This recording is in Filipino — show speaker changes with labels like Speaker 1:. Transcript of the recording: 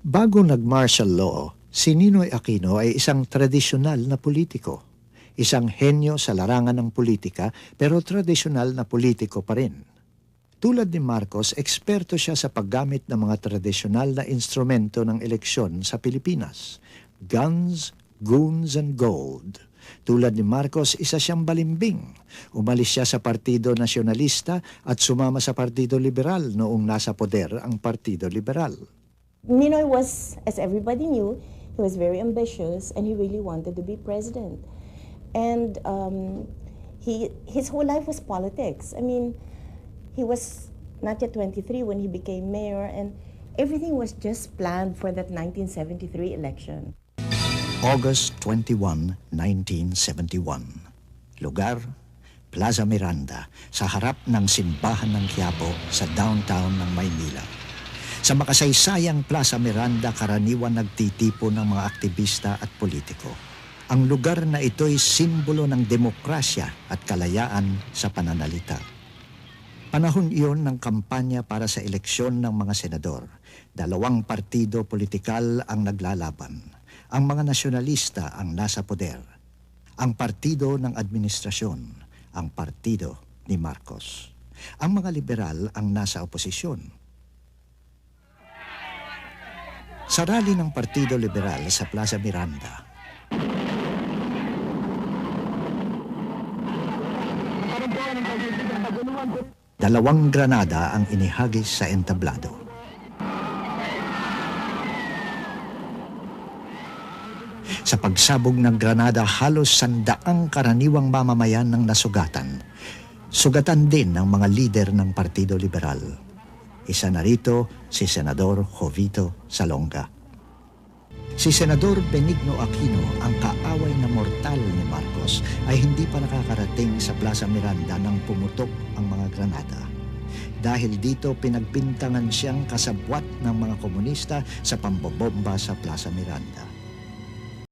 Speaker 1: Bago nag-martial law, si Ninoy Aquino ay isang tradisyonal na politiko. Isang henyo sa larangan ng politika pero tradisyonal na politiko pa rin. Tulad ni Marcos, eksperto siya sa paggamit ng mga tradisyonal na instrumento ng eleksyon sa Pilipinas. Guns, goons, and gold. Tulad ni Marcos, isa siyang balimbing. Umalis siya sa Partido Nasyonalista at sumama sa Partido Liberal noong nasa poder ang Partido Liberal.
Speaker 2: Ninoy was, as everybody knew, he was very ambitious and he really wanted to be president. And um, he, his whole life was politics. I mean, he was not yet 23 when he became mayor, and everything was just planned for that 1973 election.
Speaker 1: August 21, 1971. Lugar, Plaza Miranda, sa harap ng simbahan ng Quiapo sa downtown ng Maynila. Sa makasaysayang Plaza Miranda, karaniwan nagtitipo ng mga aktivista at politiko. Ang lugar na ito'y simbolo ng demokrasya at kalayaan sa pananalita. Panahon iyon ng kampanya para sa eleksyon ng mga senador. Dalawang partido politikal ang naglalaban. Ang mga nasyonalista ang nasa poder. Ang partido ng administrasyon, ang partido ni Marcos. Ang mga liberal ang nasa oposisyon. Sa rally ng Partido Liberal sa Plaza Miranda, dalawang granada ang inihagis sa entablado. Sa pagsabog ng granada, halos sandaang karaniwang mamamayan ng nasugatan. Sugatan din ng mga lider ng Partido Liberal. Isa na rito si Senador Jovito Salonga. Si Senador Benigno Aquino, ang kaaway na mortal ni Marcos, ay hindi pa nakakarating sa Plaza Miranda nang pumutok ang mga granada. Dahil dito pinagbintangan siyang kasabwat ng mga komunista sa pambobomba sa Plaza Miranda.